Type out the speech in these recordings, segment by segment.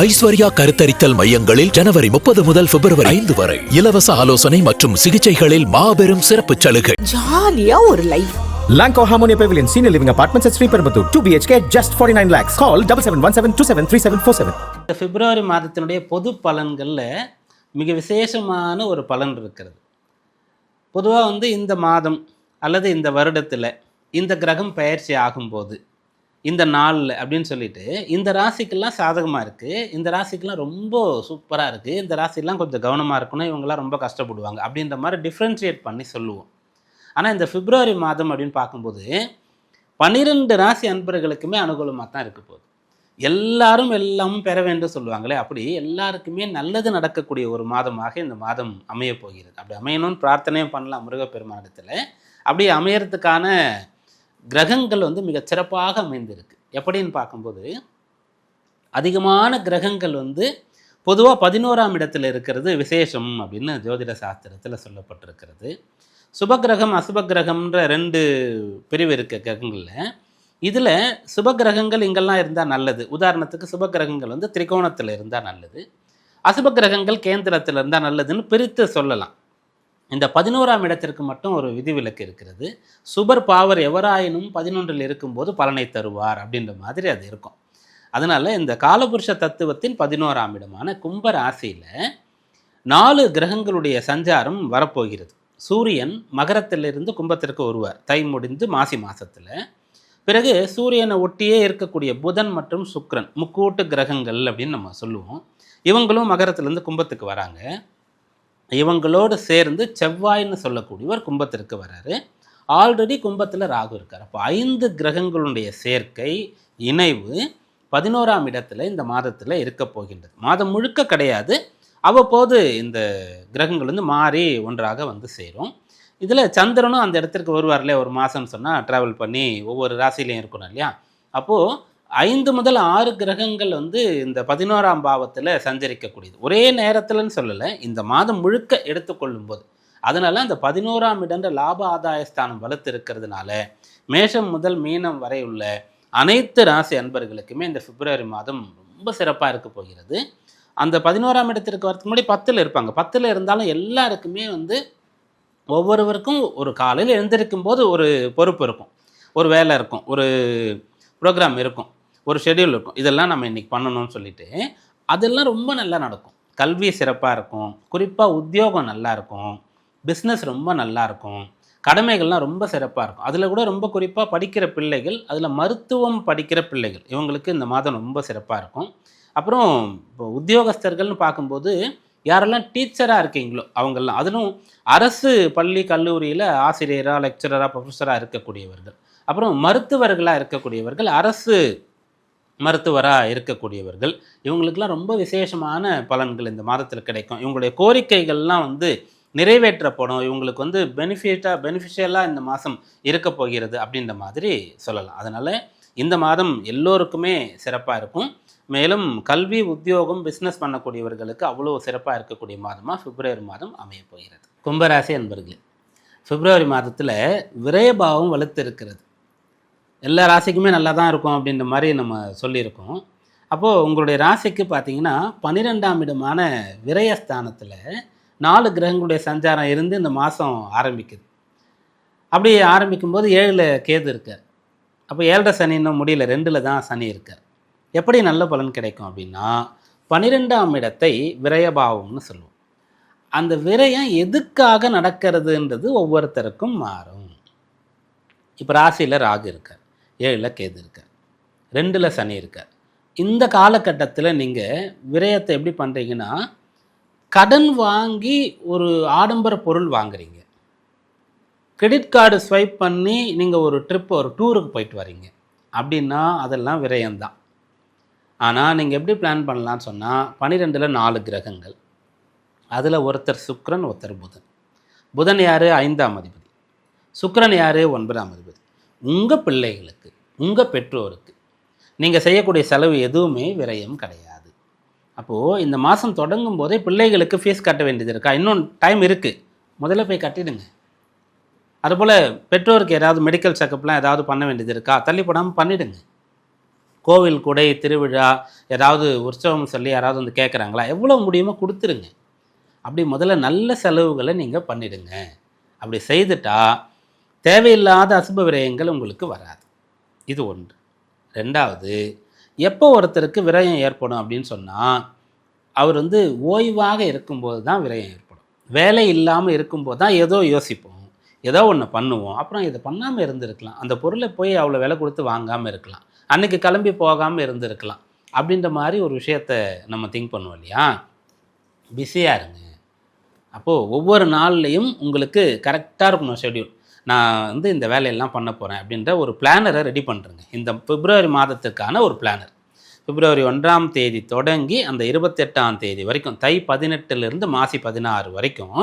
ஐஸ்வர்யா கருத்தரித்தல் மையங்களில் ஜனவரி முப்பது முதல் பிப்ரவரி ஐந்து வரை. இலவச ஆலோசனை மற்றும் சிகிச்சைகளில் மாபெரும் சிறப்பு சலுகை. ஜாலியா ஒரு life Lanco Harmonia Pavilion Senior Living Apartments at Sriperambatoor 2 BHK just 49 lakhs. Call 7717273747. இந்த பிப்ரவரி மாதத்தினுடைய பொது பலன்களில் மிக விசேஷமான ஒரு பலன் இருக்கிறது. பொதுவாக வந்து இந்த மாதம் அல்லது இந்த வருடத்தில் இந்த கிரகம் பயிற்சி ஆகும்போது இந்த நாளில் அப்படின்னு சொல்லிட்டு இந்த ராசிக்கெல்லாம் சாதகமாக இருக்குது இந்த ராசிக்கெல்லாம் ரொம்ப சூப்பராக இருக்குது இந்த ராசிக்கெல்லாம் கொஞ்சம் கவனமாக இருக்கணும். இவங்கெல்லாம் ரொம்ப கஷ்டப்படுவாங்க அப்படின்ற மாதிரி டிஃப்ரென்ஷியேட் பண்ணி சொல்லுவோம். ஆனால் இந்த பிப்ரவரி மாதம் அப்படின்னு பார்க்கும்போது பன்னிரெண்டு ராசி அன்பர்களுக்குமே அனுகூலமாக தான் இருக்க போகுது. எல்லாரும் எல்லாமும் பெற வேண்டும் சொல்லுவாங்களே அப்படி எல்லாருக்குமே நல்லது நடக்கக்கூடிய ஒரு மாதமாக இந்த மாதம் அமைய போகிறது. அப்படி அமையணும்னு பிரார்த்தனையும் பண்ணலாம் முருகப்பெருமானிடத்தில். அப்படி அமையறதுக்கான கிரகங்கள் வந்து மிக சிறப்பாக அமைந்திருக்கு. எப்படின்னு பார்க்கும்போது அதிகமான கிரகங்கள் வந்து பொதுவாக பதினோராம் இடத்துல இருக்கிறது விசேஷம் அப்படின்னு ஜோதிட சாஸ்திரத்தில் சொல்லப்பட்டிருக்கிறது. சுபகிரகம் அசுபகிரகம்ன்ற ரெண்டு பிரிவு இருக்க கிரகங்களில் இதில் சுபகிரகங்கள் இங்கெல்லாம் இருந்தால் நல்லது. உதாரணத்துக்கு சுபகிரகங்கள் வந்து திரிகோணத்தில் இருந்தால் நல்லது. அசுபகிரகங்கள் கேந்திரத்தில் இருந்தால் நல்லதுன்னு பிரித்து சொல்லலாம். இந்த பதினோராம் இடத்திற்கு மட்டும் ஒரு விதிவிலக்கு இருக்கிறது. சுபர் பாவர் எவராயினும் பதினொன்றில் இருக்கும்போது பலனை தருவார் அப்படின்ற மாதிரி அது இருக்கும். அதனால் இந்த காலபுருஷ தத்துவத்தின் பதினோராம் இடமான கும்ப ராசியில் நாலு கிரகங்களுடைய சஞ்சாரம் வரப்போகிறது. சூரியன் மகரத்திலிருந்து கும்பத்திற்கு வருவார். தை முடிந்து மாசி மாதத்தில் பிறகு சூரியனை ஒட்டியே இருக்கக்கூடிய புதன் மற்றும் சுக்ரன் முக்கூட்டு கிரகங்கள் அப்படின்னு நம்ம சொல்லுவோம். இவங்களும் மகரத்திலேருந்து கும்பத்துக்கு வராங்க. இவங்களோடு சேர்ந்து செவ்வாய்னு சொல்லக்கூடியவர் கும்பத்திற்கு வர்றாரு ஆல்ரெடி கும்பத்தில் ராகு இருக்கார். அப்போ ஐந்து கிரகங்களுடைய சேர்க்கை இணைவு பதினோராம் இடத்துல இந்த மாதத்தில் இருக்க போகின்றது. மாதம் முழுக்க கிடையாது. அவ்வப்போது இந்த கிரகங்கள் வந்து மாறி ஒன்றாக வந்து சேரும். இதில் சந்திரனும் அந்த இடத்திற்கு வருவார்லையே ஒரு மாதம்னு சொன்னால் ட்ராவல் பண்ணி ஒவ்வொரு ராசிலையும் இருக்கணும் இல்லையா? அப்போது ஐந்து முதல் ஆறு கிரகங்கள் வந்து இந்த பதினோராம் பாவத்தில் சஞ்சரிக்கக்கூடியது. ஒரே நேரத்தில்னு சொல்லலை இந்த மாதம் முழுக்க எடுத்துக்கொள்ளும் போது அதனால் அந்த பதினோராம் இடன்ற லாப ஆதாயஸ்தானம் வலுத்து இருக்கிறதுனால மேஷம் முதல் மீனம் வரை உள்ள அனைத்து ராசி அன்பர்களுக்குமே இந்த பிப்ரவரி மாதம் ரொம்ப சிறப்பாக இருக்க போகிறது. அந்த பதினோராம் இடத்திற்கு வரதுக்கு முன்னாடி பத்தில் இருப்பாங்க. பத்தில் இருந்தாலும் எல்லாருக்குமே வந்து ஒவ்வொருவருக்கும் ஒரு காலையில் எழுந்திருக்கும் போது ஒரு பொறுப்பு இருக்கும். ஒரு வேலை இருக்கும். ஒரு ப்ரோக்ராம் இருக்கும். ஒரு ஷெட்யூல் இருக்கும். இதெல்லாம் நம்ம இன்றைக்கி பண்ணணும்னு சொல்லிட்டு அதெல்லாம் ரொம்ப நல்லா நடக்கும். கல்வி சிறப்பாக இருக்கும். குறிப்பாக உத்தியோகம் நல்லா இருக்கும். பிஸ்னஸ் ரொம்ப நல்லா இருக்கும். கடமைகள்லாம் ரொம்ப சிறப்பாக இருக்கும். அதில் கூட ரொம்ப குறிப்பாக படிக்கிற பிள்ளைகள் அதில் மருத்துவம் படிக்கிற பிள்ளைகள் இவங்களுக்கு இந்த மாதம் ரொம்ப சிறப்பாக இருக்கும். அப்புறம் இப்போ உத்தியோகஸ்தர்கள்னு பார்க்கும்போது யாரெல்லாம் டீச்சராக இருக்கீங்களோ அவங்கெல்லாம் அதிலும் அரசு பள்ளி கல்லூரியில் ஆசிரியராக லெக்சரராக ப்ரொஃபஸராக இருக்கக்கூடியவர்கள். அப்புறம் மருத்துவர்களாக இருக்கக்கூடியவர்கள் அரசு மருத்துவராக இருக்கக்கூடியவர்கள் இவங்களுக்கெல்லாம் ரொம்ப விசேஷமான பலன்கள் இந்த மாதத்தில் கிடைக்கும். இவங்களுடைய கோரிக்கைகள்லாம் வந்து நிறைவேற்றப்படும். இவங்களுக்கு வந்து பெனிஃபிட்டாக பெனிஃபிஷியலாக இந்த மாதம் இருக்க போகிறது அப்படின்ற மாதிரி சொல்லலாம். அதனால் இந்த மாதம் எல்லோருக்குமே சிறப்பாக இருக்கும். மேலும் கல்வி உத்தியோகம் பிஸ்னஸ் பண்ணக்கூடியவர்களுக்கு அவ்வளோ சிறப்பாக இருக்கக்கூடிய மாதமாக பிப்ரவரி மாதம் அமைய போகிறது. கும்பராசி அன்பர்களே பிப்ரவரி மாதத்தில் விரயபாவம் வலுத்து இருக்கிறது எல்லா ராசிக்குமே நல்லா தான் இருக்கும் அப்படின்ற மாதிரி நம்ம சொல்லியிருக்கோம். அப்போது உங்களுடைய ராசிக்கு பார்த்தீங்கன்னா பன்னிரெண்டாம் இடமான விரயஸ்தானத்தில் நாலு கிரகங்களுடைய சஞ்சாரம் இருந்து இந்த மாதம் ஆரம்பிக்குது. அப்படி ஆரம்பிக்கும்போது ஏழில் கேது இருக்கார். அப்போ ஏழரை சனி இன்னும் முடியல ரெண்டில் தான் சனி இருக்கார். எப்படி நல்ல பலன் கிடைக்கும் அப்படின்னா பன்னிரெண்டாம் இடத்தை விரயபாவம்னு சொல்லுவோம். அந்த விரயம் எதுக்காக நடக்கிறதுன்றது ஒவ்வொருத்தருக்கும் மாறும். இப்போ ராசியில் ராகு இருக்கார். ஏழில் கேது இருக்கார் ரெண்டில் சனி இருக்கார் இந்த காலகட்டத்தில் நீங்கள் விரயத்தை எப்படி பண்ணுறீங்கன்னா கடன் வாங்கி ஒரு ஆடம்பர பொருள் வாங்குறீங்க. கிரெடிட் கார்டு ஸ்வைப் பண்ணி நீங்கள் ஒரு ட்ரிப் ஒரு டூருக்கு போயிட்டு வரீங்க. அப்படின்னா அதெல்லாம் விரயம்தான் ஆனால் நீங்கள் எப்படி பிளான் பண்ணலான்னு சொன்னால் பன்னிரெண்டில் நாலு கிரகங்கள். அதில் ஒருத்தர் சுக்ரன் ஒருத்தர் புதன். புதன் யார்? ஐந்தாம் அதிபதி. சுக்ரன் யார்? ஒன்பதாம் அதிபதி. உங்கள் பிள்ளைகளுக்கு உங்கள் பெற்றோருக்கு நீங்கள் செய்யக்கூடிய செலவு எதுவுமே விரயம் கிடையாது. அப்போது இந்த மாதம் தொடங்கும் போதே பிள்ளைகளுக்கு ஃபீஸ் கட்ட வேண்டியது இருக்கா? இன்னும் டைம் இருக்குது முதல்ல போய் கட்டிடுங்க. அதுபோல் பெற்றோருக்கு ஏதாவது மெடிக்கல் செக்கப்லாம் ஏதாவது பண்ண வேண்டியது இருக்கா? தள்ளி போடாமல் பண்ணிடுங்க. கோவில் குடை திருவிழா ஏதாவது உற்சவம் சொல்லி யாராவது வந்து கேட்குறாங்களா எவ்வளோ முடியுமோ கொடுத்துருங்க. அப்படி முதல்ல நல்ல செலவுகளை நீங்கள் பண்ணிடுங்க. அப்படி செய்துட்டா தேவையில்லாத அசுப விரயங்கள் உங்களுக்கு வராது. இது ஒன்று. ரெண்டாவது எப்போ ஒருத்தருக்கு விரயம் ஏற்படும் அப்படின்னு சொன்னால் அவர் வந்து ஓய்வாக இருக்கும்போது தான் விரயம் ஏற்படும். வேலை இல்லாமல் இருக்கும்போது தான் ஏதோ யோசிப்போம் ஏதோ ஒன்று பண்ணுவோம். அப்புறம் இதை பண்ணாமல் இருந்திருக்கலாம். அந்த பொருளை போய் அவ்வளோ விலை கொடுத்து வாங்காமல் இருக்கலாம். அன்னைக்கு கிளம்பி போகாமல் இருந்திருக்கலாம். அப்படின்ற மாதிரி ஒரு விஷயத்த நம்ம திங்க் பண்ணுவோம் இல்லையா? பிஸியாக இருங்க. அப்போது ஒவ்வொரு நாள்லேயும் உங்களுக்கு கரெக்டாக இருக்கணும் ஷெட்யூல் நான் வந்து இந்த வேலையெல்லாம் பண்ண போகிறேன் அப்படின்ற ஒரு பிளானரை ரெடி பண்ணுறேங்க இந்த பிப்ரவரி மாதத்துக்கான ஒரு பிளானர் பிப்ரவரி ஒன்றாம் தேதி தொடங்கி அந்த இருபத்தெட்டாம் தேதி வரைக்கும் தை பதினெட்டுலேருந்து மாசி பதினாறு வரைக்கும்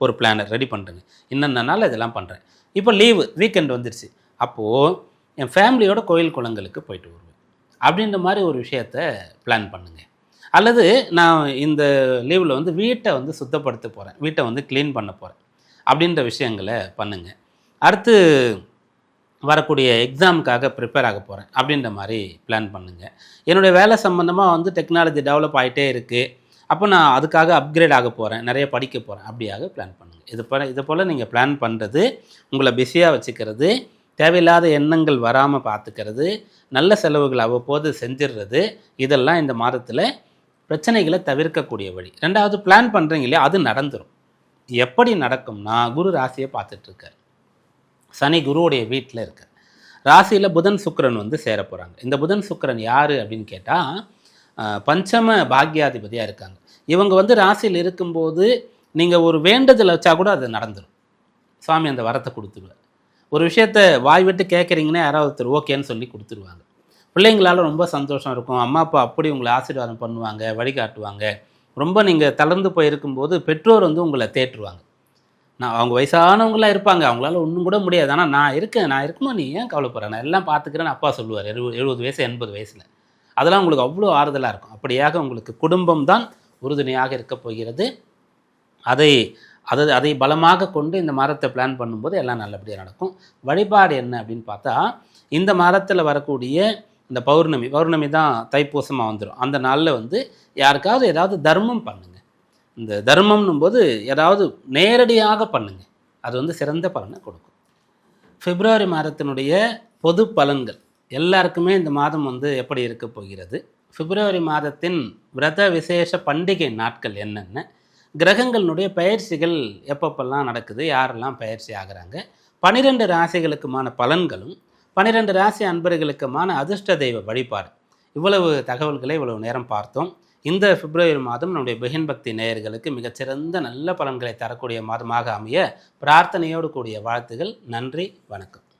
ஒரு பிளானர் ரெடி பண்ணுறேங்க இன்னென்ன நாள் இதெல்லாம் பண்ணுறேன் இப்போ லீவு வீக்கெண்ட் வந்துருச்சு. அப்போது என் ஃபேமிலியோட கோயில் குளங்களுக்கு போயிட்டு வருவேன். அப்படின்ற மாதிரி ஒரு விஷயத்த பிளான் பண்ணுங்கள் அல்லது நான் இந்த லீவில் வந்து வீட்டை வந்து சுத்தப்படுத்த போகிறேன் வீட்டை வந்து க்ளீன் பண்ண போகிறேன் அப்படின்ற விஷயங்களை பண்ணுங்கள் அடுத்து வரக்கூடிய எக்ஸாமுக்காக ப்ரிப்பேர் ஆக போகிறேன் அப்படின்ற மாதிரி பிளான் பண்ணுங்கள் என்னுடைய வேலை சம்மந்தமாக வந்து டெக்னாலஜி டெவலப் ஆகிட்டே இருக்குது அப்போ நான் அதுக்காக அப்கிரேட் ஆக போகிறேன் நிறைய படிக்க போகிறேன் அப்படியாக பிளான் பண்ணுங்கள் இது போல் இது போல் நீங்கள் பிளான் பண்ணுறது உங்களை பிஸியாக வச்சுக்கிறது தேவையில்லாத எண்ணங்கள் வராமல் பார்த்துக்கிறது நல்ல செலவுகள் அவ்வப்போது செஞ்சிடுறது இதெல்லாம் இந்த மாதத்தில் பிரச்சனைகளை தவிர்க்கக்கூடிய வழி. ரெண்டாவது பிளான் பண்ணுறீங்க இல்லையா? அது நடந்துடும் எப்படி நடக்கும்னா குரு ராசியை பார்த்துட்ருக்காரு சனி குருவுடைய வீட்டில் இருக்கார். ராசியில் புதன் சுக்கிரன் வந்து சேர போகிறாங்க இந்த புதன் சுக்கரன் யார் அப்படின்னு கேட்டால் பஞ்சம பாக்யாதிபதியாக இருக்காங்க. இவங்க வந்து ராசியில் இருக்கும்போது நீங்கள் ஒரு வேண்டுதல் வச்சா கூட அது நடந்துடும் சுவாமி அந்த வரத்தை கொடுத்துருவார். ஒரு விஷயத்த வாய் விட்டு கேட்குறீங்கன்னா யாராவது ஒருத்தர் ஓகேன்னு சொல்லி கொடுத்துருவாங்க. பிள்ளைங்களால ரொம்ப சந்தோஷம் இருக்கும். அம்மா அப்பா அப்படி உங்களை ஆசீர்வாதம் பண்ணுவாங்க வழிகாட்டுவாங்க. ரொம்ப நீங்கள் தளர்ந்து போயிருக்கும்போது பெற்றோர் வந்து உங்களை தேற்றுவாங்க. நான் அவங்க வயசானவங்களாம் இருப்பாங்க. அவங்களால ஒன்றும் கூட முடியாது. ஆனால் நான் இருக்கேன். நான் இருக்கணும். நீ ஏன் கவலைப்படுற? நான் எல்லாம் பார்த்துக்கிறேன்னு அப்பா சொல்லுவார். எழுபது எழுபது வயசு எண்பது வயசில். அதெல்லாம் உங்களுக்கு அவ்வளோ ஆறுதலாக இருக்கும். அப்படியாக உங்களுக்கு குடும்பம் தான் உறுதுணையாக இருக்க போகிறது. அதை அதை அதை பலமாக கொண்டு இந்த மரத்தை பிளான் பண்ணும்போது எல்லாம் நல்லபடியாக நடக்கும். வழிபாடு என்ன அப்படின்னு பார்த்தா இந்த மரத்தில் வரக்கூடிய இந்த பௌர்ணமி பௌர்ணமி தான் தைப்பூசமாக வந்துடும் அந்த நாளில் வந்து யாருக்காவது ஏதாவது தர்மம் பண்ணுங்க. இந்த தர்மம்னும் போது ஏதாவது நேரடியாக பண்ணுங்க. அது வந்து சிறந்த பலனை கொடுக்கும். பிப்ரவரி மாதத்தினுடைய பொது பலன்கள். எல்லாருக்குமே இந்த மாதம் வந்து எப்படி இருக்க போகிறது? பிப்ரவரி மாதத்தின் விரத விசேஷ பண்டிகை நாட்கள் என்னென்ன? கிரகங்களினுடைய பயிற்சிகள் எப்பப்பெல்லாம் நடக்குது? யாரெல்லாம் பயிற்சி ஆகிறாங்க? பனிரெண்டு ராசிகளுக்குமான பலன்களும் பனிரெண்டு ராசி அன்பர்களுக்குமான அதிர்ஷ்ட தெய்வ வழிபாடு. இவ்வளவு தகவல்களை இவ்வளவு நேரம் பார்த்தோம். இந்த பிப்ரவரி மாதம் நம்முடைய பெஹின் பக்தி நேயர்களுக்கு மிகச்சிறந்த நல்ல பலன்களை தரக்கூடிய மாதமாக அமைய பிரார்த்தனையோடு கூடிய வாழ்த்துகள். நன்றி வணக்கம்.